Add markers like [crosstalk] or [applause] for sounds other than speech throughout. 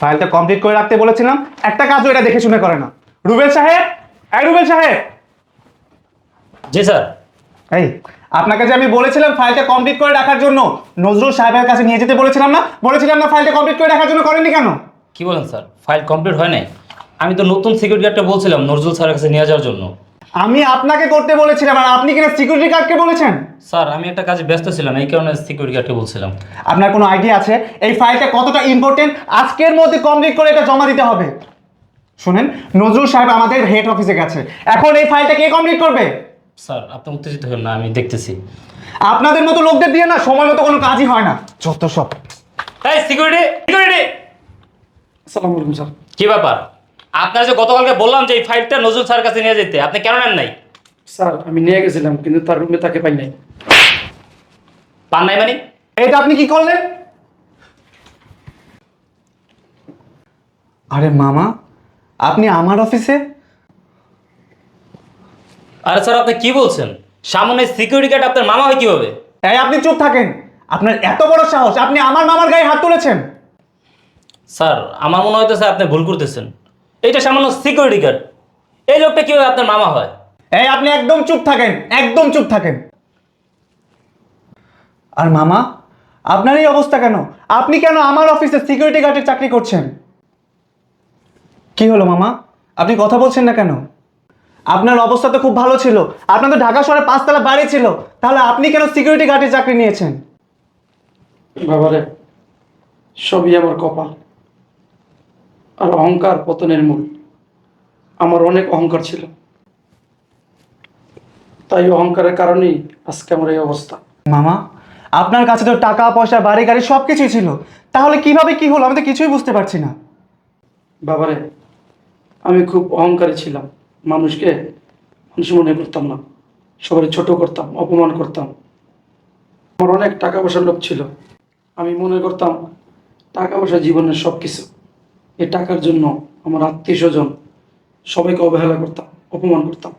ফাইলটা কমপ্লিট করে রাখতে বলেছিলাম। একটা কাজও এটা দেখে শুনে করে না। রুবেল সাহেব? এই রুবেল সাহেব! জি স্যার। এই আপনাকে যে আমি বলেছিলাম ফাইলটা কমপ্লিট করে রাখার জন্য নজরুল সাহেবের কাছে নিয়ে যেতে বলেছিলাম না? বলেছিলাম না ফাইলটা কমপ্লিট করে রাখার জন্য করেননি কেন? কি বলেন স্যার? ফাইল কমপ্লিট হয় নাই। আমি তো নতুন সিকিউরিটি গার্ডটা বলছিলাম নজরুল স্যারের কাছে নিয়ে যাওয়ার জন্য। আমি আপনাকে করতে বলেছিলাম আর আপনি কিনা সিকিউরিটি গার্ডকে বলেছেন? স্যার আমি একটা কাজে ব্যস্ত ছিলাম এই কারণে সিকিউরিটি গার্ডকে বলছিলাম। আপনার কোনো আইডিয়া আছে? এই ফাইলটা কতটা ইম্পর্টেন্ট আজকের মধ্যে কমপ্লিট করে এটা জমা দিতে হবে। শুনেন নজরুল সাহেব আমাদের হেড অফিসে গেছে। এখন এই ফাইলটা কে কমপ্লিট করবে? স্যার আপনি উত্তেজিত হন না আমি দেখতেছি। আপনাদের মতো লোকদের দিয়ে না সময় মতো কোনো কাজই হয় না। যত সব। এই সিকিউরিটি সিকিউরিটি আসসালামু আলাইকুম স্যার। কি ব্যাপার? আপনার যে গতকালকে বললাম যে এই ফাইলটা নজরুল স্যারের কাছে নিয়ে যেতে আপনি কেন নেন নাই? স্যার আমি নিয়ে গেছিলাম কিন্তু তার রুমে তাকে পাই নাই। পান নাই মানে? এটা আপনি কি করলেন? আরে মামা আপনি আমার অফিসে আরে স্যার আপনি কি বলছেন? সামনে সিকিউরিটি গার্ড আপনার মামা হয় কীভাবে? এই আপনি চুপ থাকেন। আপনার এত বড় সাহস আপনি আমার মামার গায়ে হাত তুলেছেন। স্যার আমার মনে হয় তো স্যার আপনি ভুল করতেছেন। এইটা সামান্য সিকিউরিটি গার্ড এই লোকটা কীভাবে আপনার মামা হয়? এই আপনি একদম চুপ থাকেন একদম চুপ থাকেন। আর মামা আপনার এই অবস্থা কেন? আপনি কেন আমার অফিসে সিকিউরিটি গার্ডের চাকরি করছেন? কি হলো মামা? আপনি কথা বলছেন না কেন? আপনার অবস্থা তো খুব ভালো ছিল। আপনার তো ঢাকা শহরে পাঁচতলা বাড়ি ছিল। তাহলে আপনি কেন সিকিউরিটি গার্ডের চাকরি নিয়েছেন? বাবারে সবই আমার কপাল। আর অহংকার পতনের মূল। আমার অনেক অহংকার ছিল। তাই অহংকারের কারণেই আজকে আমার এই অবস্থা। মামা আপনার কাছে তো টাকা পয়সা বাড়ি গাড়ি সব কিছুই ছিল। তাহলে কীভাবে কি হলো? আমি তো কিছুই বুঝতে পারছি না। বাবারে আমি খুব অহংকারী ছিলাম। মানুষকে মানুষ মনে করতাম না। সবাই ছোট করতাম অপমান করতাম। আমার অনেক টাকা পয়সার লোভ ছিল। আমি মনে করতাম টাকা পয়সা জীবনের সব কিছু এই টাকার জন্য আমার আত্মীয় স্বজন সবাইকে অবহেলা করতাম, অপমান করতাম।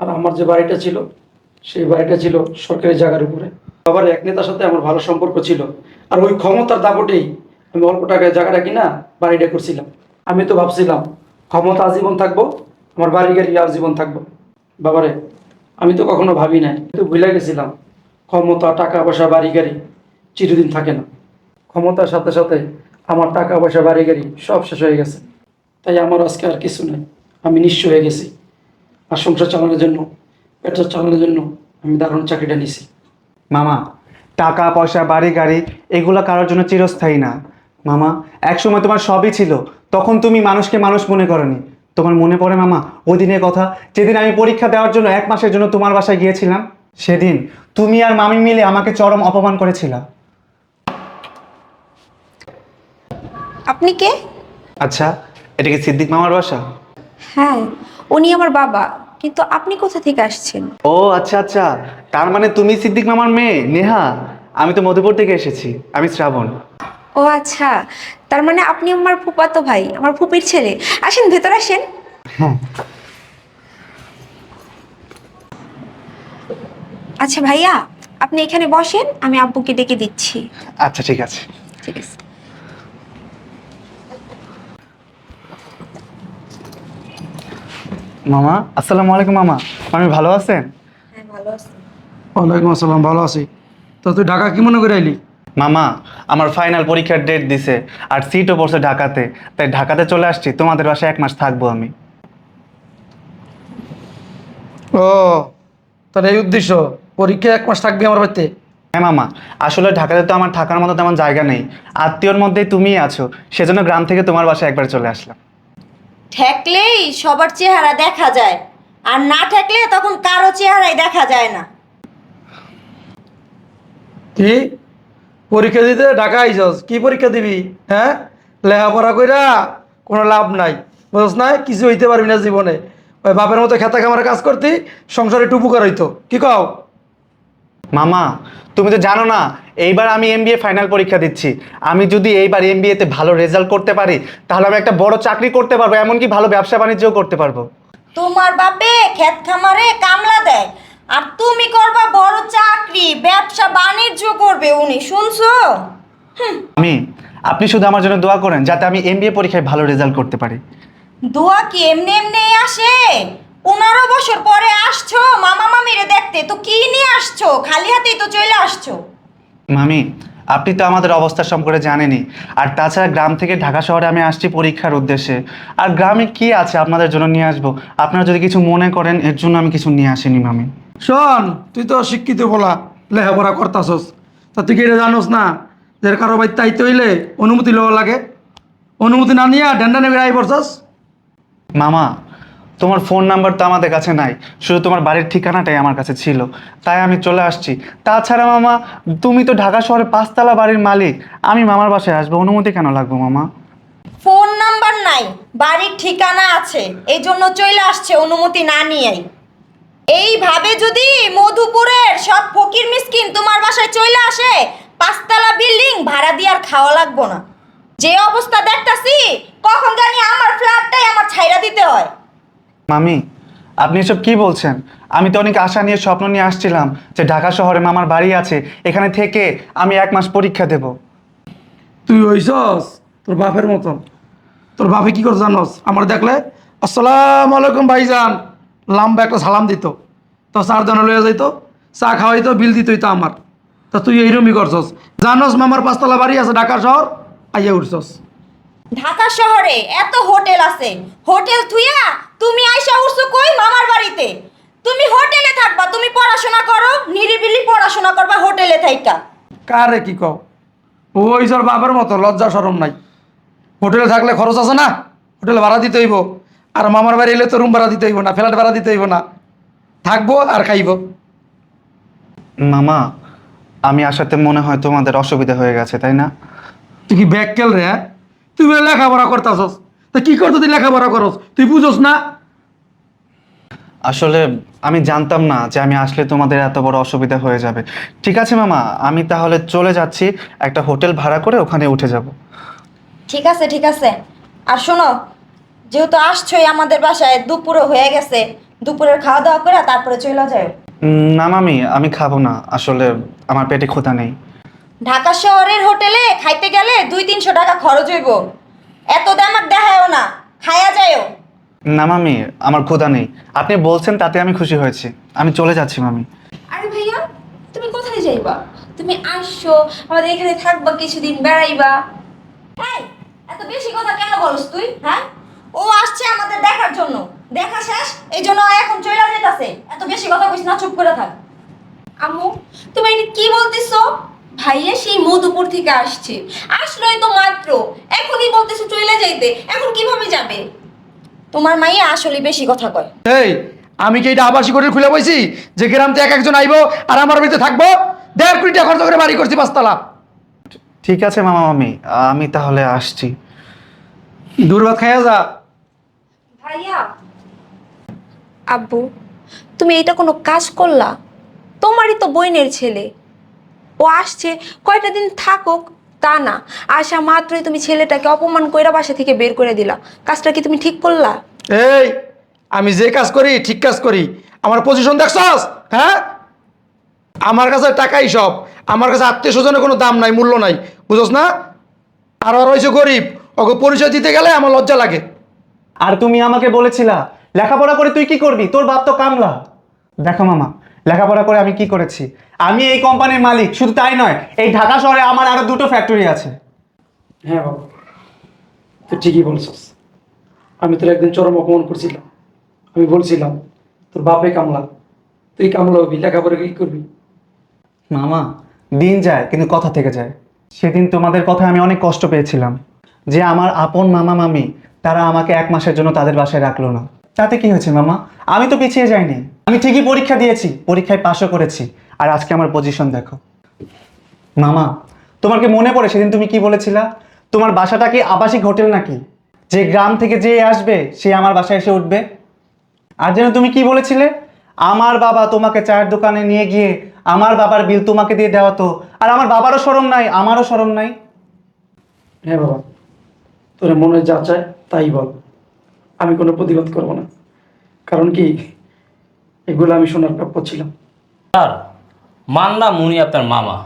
আর আমার যে বাড়িটা ছিল, সেই বাড়িটা ছিল সরকারি জায়গার উপরে। বাবার এক নেতার সাথে আমার ভালো সম্পর্ক ছিল। আর ওই ক্ষমতার দাপটেই আমি অল্প টাকায় জায়গাটা কিনা বাড়িটা করছিলাম। আমি তো ভাবছিলাম, ক্ষমতা আজীবন থাকব, আমার বাড়ি গাড়ি আজীবন থাকব। বাবারে, আমি তো কখনো ভাবি নাই কিন্তু ভুলে গেছিলাম, ক্ষমতা, টাকা পয়সা, বাড়ি গাড়ি চিরদিন থাকে না। ক্ষমতার সাথে সাথে আমার টাকা পয়সা বাড়ি গাড়ি সব শেষ হয়ে গেছে। তাই আমার আজকে আর কিছু নেই। আমি নিঃস্ব হয়ে গেছি। আর সংসার চালানোর জন্য, পেট্রোল চালানোর জন্য আমি দারুণ চাকরিটা নিছি মামা টাকা পয়সা বাড়ি গাড়ি, এগুলো কারোর জন্য চিরস্থায়ী না। মামা, একসময় তোমার সবই ছিল। তখন তুমি মানুষকে মানুষ মনে করনি। তোমার মনে পড়ে মামা, ওই দিনের কথা, যেদিন আমি পরীক্ষা দেওয়ার জন্য এক মাসের জন্য তোমার বাসায় গিয়েছিলাম, সেদিন তুমি আর মামি মিলে আমাকে চরম অপমান করেছিল। আপনি কে? আচ্ছা এটা কি সিদ্দিক মামার বাসা? হ্যাঁ উনি আমার বাবা কিন্তু আপনি কোথা থেকে আসছেন? ও আচ্ছা আচ্ছা তার মানে তুমি সিদ্দিক মামার মেয়ে নেহা? আমি তো মধুপুর থেকে এসেছি আমি শ্রাবণ। ও আচ্ছা তার মানে আপনি আমার ফুপাতো ভাই আমার ফুপির ছেলে। আসেন ভেতর আসেন। আচ্ছা ভাইয়া আপনি এখানে বসেন আমি আব্বুকে ডেকে দিচ্ছি। আচ্ছা ঠিক আছে। ঠিক আছে। মামা আসসালামু আলাইকুম মামা। আমি ভালো আছেন? হ্যাঁ ভালো আছি। ওয়ালাইকুম আসসালাম ভালো আছি। তো তুই ঢাকা কি মনে করে আইলি? মামা আমার ফাইনাল পরীক্ষার ডেট দিছে আর সিটও পড়ছে ঢাকাতে। তাই ঢাকাতে চলে আসছি তোমাদের বাসায় এক মাস থাকব আমি। ও তার এই উদ্দেশ্য পরীক্ষা এক মাস থাকবি আমার বাড়িতে? হ্যাঁ মামা আসলে ঢাকাতে তো আমার থাকার মতো তেমন জায়গা নেই। আত্মীয়র মধ্যেই তুমিই আছো সেজন্য গ্রাম থেকে তোমার বাসায় একবার চলে আসলাম। ঠেকলেই সবার চেহারা দেখা যায়। আর না ঠেকলে তখন কারও চেহারাই দেখা যায় না। কি? পরীক্ষা দিতে ঢাকা আইসস কি পরীক্ষা দিবি? হ্যাঁ? লেখাপড়া কইরা কোনো লাভ নাই। বুঝছ না? কিছু হইতে পারবি না জীবনে। ওই বাপের মতো খেতা খামারে কাজ করতি, সংসারে একটু উপকার হইতো কি কও? মামা তুমি তো জানো না এইবার আমি এমবিএ ফাইনাল পরীক্ষা দিচ্ছি। আমি যদি এইবার এমবিএতে ভালো রেজাল্ট করতে পারি তাহলে আমি একটা বড় চাকরি করতে পারব এমনকি ভালো ব্যবসা বাণিজ্যও করতে পারব। তোমার বাপে ক্ষেত খামারে কামলা দেয় আর তুমি করবা বড় চাকরি ব্যবসা বাণিজ্য করবে উনি শুনছো? আমি আপনি শুধু আমার জন্য দোয়া করেন যাতে আমি এমবিএ পরীক্ষায় ভালো রেজাল্ট করতে পারি। দোয়া কি এমনি এমনি আসে? পনেরো বছর পরে আসছো মামা মামিরে দেখতে তো কি নিয়ে আসছো? খালি হাতেই তো চলে আসছো। মামি আপনি তো আমাদের অবস্থা সম্পর্কে জানেনই। আর তাছাড়া গ্রাম থেকে ঢাকা শহরে আমি আসছি পরীক্ষার উদ্দেশ্যে। আর গ্রামে কি আছে আপনাদের জন্য নিয়ে আসব? আপনারা যদি কিছু মনে করেন এর জন্য আমি কিছু নিয়ে আসিনি মামি। শোন তুই তো শিক্ষিত বলা লেখাপড়া করতাছস। তা তুই কি এটা জানোস না? যে কারও বাড়িতে আইতে হইলে অনুমতি লওয়া লাগে? অনুমতি না নিয়ে ডেন্ডা নেবে আই পড়ছস? মামা তোমার ফোন নাম্বার তো আমাদের কাছে নাই, শুধু তোমার বাড়ির ঠিকানাটাই আমার কাছে ছিল। তাই আমি চলে আসছি। তাছাড়া মামা, তুমি তো ঢাকা শহরে পাঁচতলা বাড়ির মালিক। আমি মামার বাসায় আসব, অনুমতি কেন লাগবো মামা? ফোন নাম্বার নাই, বাড়ির ঠিকানা আছে এই জন্য চলে আসছে, অনুমতি না নিয়েই। এইভাবে যদি মধুপুরের সব ফকির মিসকিন তোমার বাসায় চলে আসে, পাঁচতলা বিল্ডিং ভাড়া দিয়ে আর খাওয়া লাগবো না। যে অবস্থা দেখতাছি, কখন জানি আমার ফ্ল্যাটটাই আমার ছাইরা দিতে হয়। মামি, আপনি এসব কি বলছেন? আমি তো অনেক আশা নিয়ে স্বপ্ন নিয়ে আসছিলাম যে ঢাকা শহরে মামার বাড়ি আছে, এখানে থেকে আমি এক মাস পরীক্ষা দেব। তুই হইছস? তোর বাপের মতন। তোর বাপে কি করে জানোস? আমার দেখলে, আসসালামু আলাইকুম ভাইজান। লাম্বা একটা সালাম দিত। তো চার জন লইয়া যাইতো, চা খাওয়াইতো, বিল দিতই তো আমার। তা তুই এইরমই করছস। জানোস মামার পাঁচতলা বাড়ি আছে ঢাকা শহর? আইয়া উঠছস। ঢাকা শহরে এত হোটেল আছে। হোটেল থুইয়া তুমি আইসা উঠছো কই মামার বাড়িতে? তুমি হোটেলে থাকবা তুমি পড়াশোনা করো নিরিবিলি পড়াশোনা করবা হোটেলে থাইকা। কারে কি কও? ওই তোর বাপের মতো লজ্জা সরম নাই। হোটেলে থাকলে খরচ আছে না? হোটেলে ভাড়া দিতে হইব। আর মামার বাড়ি এলে তো রুম ভাড়া দিতে হইব না ফ্ল্যাট ভাড়া দিতে হইব না। থাকব আর খাইব। মামা আমি আসাতে মনে হয় তোমাদের অসুবিধা হয়ে গেছে তাই না? তুই কি ব্যাগ কেল রে হ্যাঁ? তুই বলে লেখাপড়া করতাছস। তা কি করতো তুই লেখাপড়া করস? তুই বুঝোস না? আসলে আমি জানতাম না যে আমি আসলে তোমাদের এত বড় অসুবিধা হয়ে যাবে। ঠিক আছে মামা আমি তাহলে চলে যাচ্ছি। একটা হোটেল ভাড়া করে ওখানে উঠে যাব। ঠিক আছে ঠিক আছে। আর শোনো যেহেতু আসছোই আমাদের বাসায় দুপুরও হয়ে গেছে। দুপুরের খাওয়া দাওয়া করে তারপরে চলে যায় না মামি আমি খাব না। আসলে আমার পেটে ক্ষুধা নেই। ঢাকা শহরের হোটেলে খাইতে গেলে দুই তিনশো টাকা খরচ হইব। এত দাম আর দেখায়ও না খায়া যায়ও। না মামি আমার ক্ষুধা নেই। আপনি বলছেন তাতে আমি খুশি হয়েছি। আমি চলে যাচ্ছি মামি। আরে ভাইয়া তুমি কোথায় যাইবা? তুমি আসছো আমাদের এখানে থাকবা কিছুদিন বেড়াইবা। এই, এত বেশি কথা কেন বলস তুই হ্যাঁ? ও আসছে আমাদের দেখার জন্য। দেখা শেষ এই জন্য এখন চলে যেতেছে এত বেশি কথা কইস না চুপ করে থাক। আম্মু তুমি কি বলতেছো? ভাইয়া সেই মধুপুর থেকে আসছে। আসলোই তো মাত্র। এখনই বলতেছো চলে যাইতে। এখন কীভাবে যাবে? তোমার মাইয়া আসলে বেশি কথা কয়। এই আমি কি এটা আবাসিক হোটেল খুলে বইছি? যে গ্রাম থেকে এক একজন আইবো আর আমার বাড়িতে থাকব? দেড় কোটি টাকা খরচ করে বাড়ি করছি পাঁচতলা। ঠিক আছে মামা মামি আমি তাহলে আসছি। দূরবাদ খাইয়া যা। ভাইয়া। আব্বু তুমি এটা কোনো কাজ করলা? তোমারই তো বইনের ছেলে। ও আসছে কয়টা দিন থাকুক তা না। আসা মাত্রই তুমি ছেলেটাকে অপমান কইরা বাসা থেকে বের করে দিলা। কাজটা কি তুমি ঠিক করলা? এই আমি যে কাজ করি ঠিক কাজ করি। আমার পজিশন দেখছস? হ্যাঁ? আমার কাছে টাকাই সব। আমার কাছে আত্মীয় স্বজনের কোনো দাম নাই মূল্য নাই। বুঝোস না? আর ওরা হয়েছে গরিব। ওকে পরিচয় দিতে গেলে আমার লজ্জা লাগে। আর তুমি আমাকে বলেছিলা লেখাপড়া করে তুই কি করবি? তোর বাপ তো কামলা। দেখো মামা লেখাপড়া করে আমি কি করেছি? আমি এই কোম্পানির মালিক শুধু তাই নয় এই ঢাকা শহরে আমার আরও দুটো ফ্যাক্টরি আছে। হ্যাঁ বাবা তুই ঠিকই বলছস। আমি তোর একদিন চরম অপমান করছিলাম। আমি বলছিলাম তোর বাপে কামলা তুই কামলা হবি লেখাপড়া কি করবি? মামা দিন যায় কিন্তু কথা থেকে যায়। সেদিন তোমাদের কথায় আমি অনেক কষ্ট পেয়েছিলাম। যে আমার আপন মামা মামি তারা আমাকে এক মাসের জন্য তাদের বাসায় রাখল না। তাতে কি হয়েছে, মামা? আমি তো পিছিয়ে যাইনি। আমি ঠিকই পরীক্ষা দিয়েছি, পরীক্ষায় পাশও করেছি। আর আজকে আমার পজিশন দেখো। মামা, তোমার কি মনে পড়ে সেদিন তুমি কি বলেছিলা? তোমার বাসাটা কি আবাসিক হোটেল নাকি? যে গ্রাম থেকে যে আসবে, সে আমার বাসায় এসে উঠবে? আর যেন তুমি কি বলেছিলে? আমার বাবা তোমাকে চায়ের দোকানে নিয়ে গিয়ে আমার বাবার বিল তোমাকে দিয়ে দেওয়া তো আর আমার বাবারও সরম নাই, আমারও সরম নাই। হ্যাঁ বাবা, তোর মনে যা চায় তাই বল। আমি কোনো প্রতিবাদ করব না। কারণ কি? এগুলো আমি শোনার প্রাপ্য ছিলাম। স্যার মানলাম উনি আপনার মামা।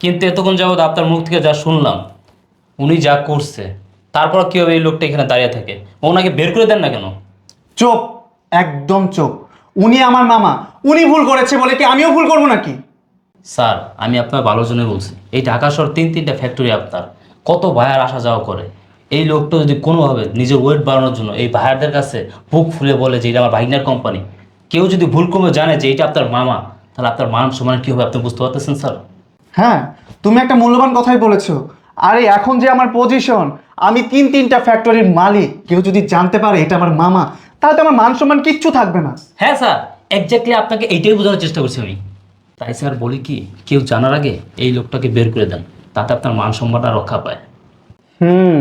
কিন্তু এতক্ষণ যাবৎ আপনার মুখ থেকে যা শুনলাম উনি যা করছে তারপর কীভাবে এই লোকটা এখানে দাঁড়িয়ে থাকে? ওনাকে বের করে দেন না কেন? চোখ একদম চোখ। উনি আমার মামা। উনি ভুল করেছে বলে কি আমিও ভুল করব নাকি? স্যার আমি আপনার ভালোর জন্য বলছি। এই ঢাকা শহর তিন তিনটা ফ্যাক্টরি আপনার। কত ভাইয়ার আসা যাওয়া করে। এই লোকটা যদি কোনোভাবে নিজের ওয়েট বাড়ানোর জন্য এই ভাইয়ারদের কাছে বুক ফুলে বলে যে এটা আমার ভাইনার কোম্পানি কেউ যদি ভুল করে জানে যে এটা আপনার মামা তাহলে আপনার মান সমান কী হবে আপনি বুঝতে পারতেছেন স্যার হ্যাঁ তুমি একটা মূল্যবান কথাই বলেছ। আরে এখন যে আমার পজিশন আমি তিন তিনটা ফ্যাক্টরির মালিক কেউ যদি জানতে পারে এটা আমার মামা তাহলে তো আমার মান সম্মান কিচ্ছু থাকবে না। হ্যাঁ স্যার এক্স্যাক্টলি আপনাকে এইটাই বোঝানোর চেষ্টা করছি আমি। তাই স্যার বলি কি কেউ জানার আগে এই লোকটাকে বের করে দেন তাতে আপনার মান সম্মানটা রক্ষা পায়। হুম।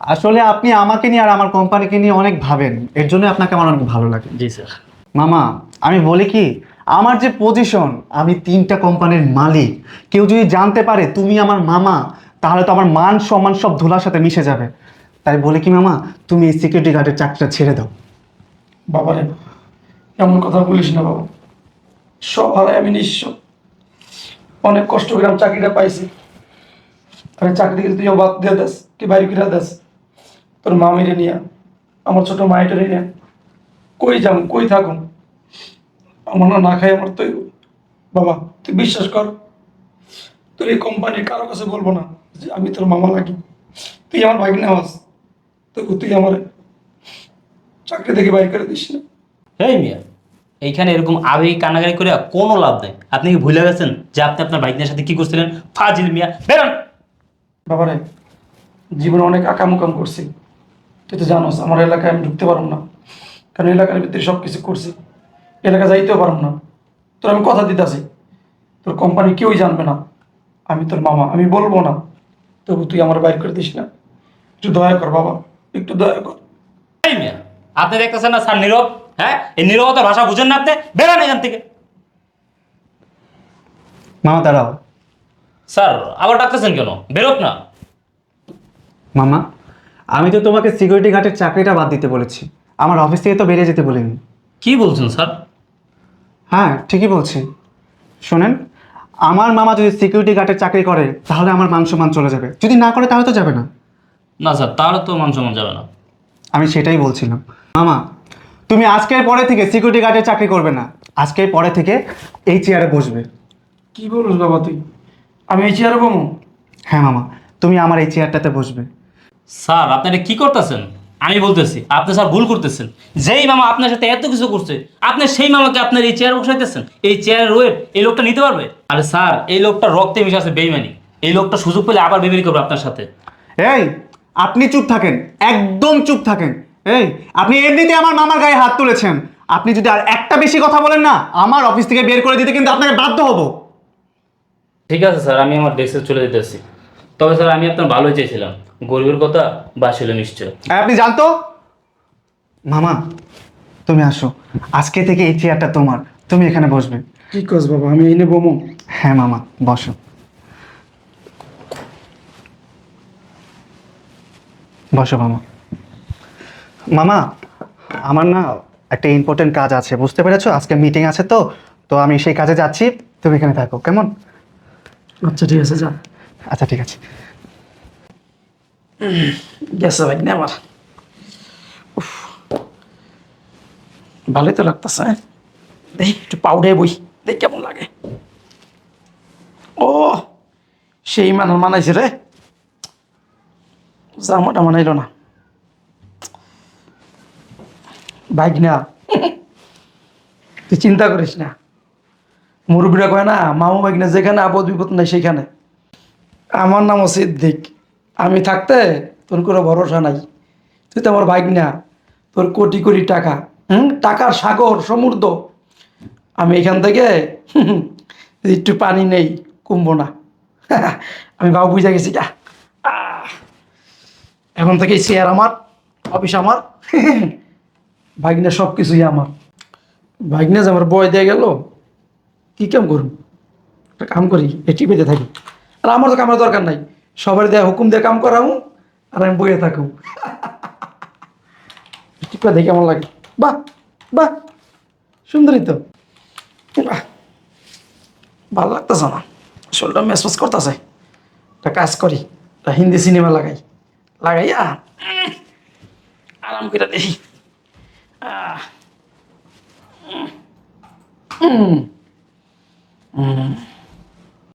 আসলে আপনি আমাকে নিয়ে আর আমার কোম্পানিকে নিয়ে অনেক ভাবেন। এর জন্য আপনাকে আমার অনেক ভালো লাগে। জি স্যার। মামা আমি বলি কি আমার যে পজিশন আমি তিনটা কোম্পানির মালিক। কেউ যদি জানতে পারে তুমি আমার মামা তাহলে তো আমার মান সম্মান সব ধুলার সাথে মিশে যাবে। তাই বলে কি মামা তুমি এই সিকিউরিটি গার্ডের চাকরিটা ছেড়ে দাও। বাবা রে এমন কথা বলিস না বাবা। সব হারাই আমি নিঃস্ব। অনেক কষ্ট করে আমি চাকরিটা পাইছি। আরে চাকরি থেকে তুইও বাদ দিয়ে দেস কি বাইরে করে দেস তোর মামিরে নিয়ে আমার ছোট মায়েটারে নিয়ে কই যাম কই থাকুন আমার না না খাই আমার তুই বাবা তুই বিশ্বাস কর তোর এই কোম্পানির কারও কাছে বলব না যে আমি তোর মামা লাগি। তুই আমার ভাগিনা হস তবু তুই আমার চাকরি থেকে বাইর করে দিস না। এই মিয়া এইখানে এরকম আবেগ কানাগারি করে কোনো লাভ নেই। আপনি কি ভুলে গেছেন যে আপনি আপনার বাইকদের সাথে কি করছিলেন? ফাজিল মিয়া বেরোন! বাবারে জীবনে অনেক আকামুকাম করছি। তুই তো জানোস আমার এলাকায় আমি ঢুকতে পারব না। কারণ এলাকার ভিতরে সব কিছু করছি। এলাকা যাইতেও পারব না। তোর আমি কথা দিতেছি। তোর কোম্পানি কেউই জানবে না। আমি তোর মামা আমি বলব না। তবু তুই আমার বাইর করে দিস না। একটু দয়া কর বাবা একটু দয়া কর। আপনি দেখতেছেন না স্যার নীরব? হ্যাঁ? এই নীরবতার ভাষা বুঝেন না আপনি? বেরোন এখান থেকে। মামা দাঁড়াও। স্যার আবার ডাকতেছেন কেন? বেরোক না। মামা আমি তো তোমাকে সিকিউরিটি গার্ডের চাকরিটা বাদ দিতে বলেছি। আমার অফিস থেকে তো বেরিয়ে যেতে বলিনি। কি বলছেন স্যার? হ্যাঁ ঠিকই বলছি। শোনেন আমার মামা যদি সিকিউরিটি গার্ডের চাকরি করে তাহলে আমার মান সম্মান চলে যাবে। যদি না করে তাহলে তো যাবে না। না স্যার তাহলে তো মান সম্মান যাবে না। আমি সেটাই বলছিলাম। মামা তুমি আজকের পরে থেকে সিকিউরিটি গার্ডের চাকরি করবে না। আজকের পরে থেকে এই চেয়ারে বসবে। কি বলিস বাবা তুই আমি এই চেয়ারে বমু? হ্যাঁ মামা তুমি আমার এই চেয়ারটাতে বসবে। স্যার আপনি এটা কি করতেছেন? আমি বলতেছি আপনি স্যার ভুল করতেছেন। যেই মামা আপনার সাথে এত কিছু করছে আপনি সেই মামাকে আপনার এই চেয়ার বসাইতেছেন? এই চেয়ারের ওয়েট এই লোকটা নিতে পারবে? আরে স্যার এই লোকটা রক্তে মিশে আছে বেইমানি। এই লোকটা সুযোগ পেলে আবার বেইমানি করবে আপনার সাথে। এই আপনি চুপ থাকেন একদম চুপ থাকেন। এই আপনি এমনিতে আমার মামার গায়ে হাত তুলেছেন। আপনি যদি আর একটা বেশি কথা বলেন না আমার অফিস থেকে বের করে দিতে কিন্তু আপনাকে বাধ্য হব। ঠিক আছে স্যার আমি আমার ডেস্কে চলে যেতেছি। তবে স্যার আমি আপনার ভালোই চেয়েছিলাম। গরিবের কথা বাসিল নিশ্চয়। আপনি জানতো? মামা তুমি আসো। আজকে থেকে এই চেয়ারটা তোমার। তুমি এখানে বসবে। কি কস বাবা? আমি এনে বমু। হ্যাঁ মামা বসো। বসো মামা। মামা আমার না একটা ইম্পর্টেন্ট কাজ আছে বুঝতে পেরেছ? আজকে মিটিং আছে তো তো আমি সেই কাজে যাচ্ছি। তুমি এখানে থাকো কেমন? আচ্ছা ঠিক আছে যা। আচ্ছা ঠিক আছে। গেছে ভাই আমার। ভালোই তো লাগতেছে হ্যাঁ? দেখি একটু পাউডার বই। দেখ কেমন লাগে? ও, সেই মানার মানাইছে রে। জামাটা মানাইলো না। বাইক না তুই চিন্তা করিস না। মুরব্বীরা কয় না, মামু বাইক না যেখানে আপদ বিপদ নাই সেখানে আমার নাম সিদ্দিক। আমি থাকতে তোর কোনো ভরসা নাই। তুই তো আমার বাইক না তোর কোটি কোটি টাকা। হুম? টাকার সাগর, সমুদ্র। আমি এখান থেকে, [laughs] একটু পানি নেই, কমবো না। [laughs] আমি বাবু বুঝে গেছি, যা। এখন থেকে চেয়ার আমার, অফিস আমার। [laughs] ভাগনা সব কিছুই আমার। ভাগনা যে আমার বয় দিয়ে গেল, কি কাম করুন একটা কাম করি এটি পেতে থাকি। আর আমার তো কামের দরকার নাই। সবার দেয়া হুকুম দিয়ে কাম করামু আর আমি বইয়ে থাকুম। টিপা দেখে কেমন লাগে? বাহ বাহ, সুন্দরই তো। ভালো লাগতেছে না। শরীরটা মেসমেস করতেছে। একটা কাজ করি তা হিন্দি সিনেমা লাগাই। লাগাইয়া আরাম করে দেখি হুম উম।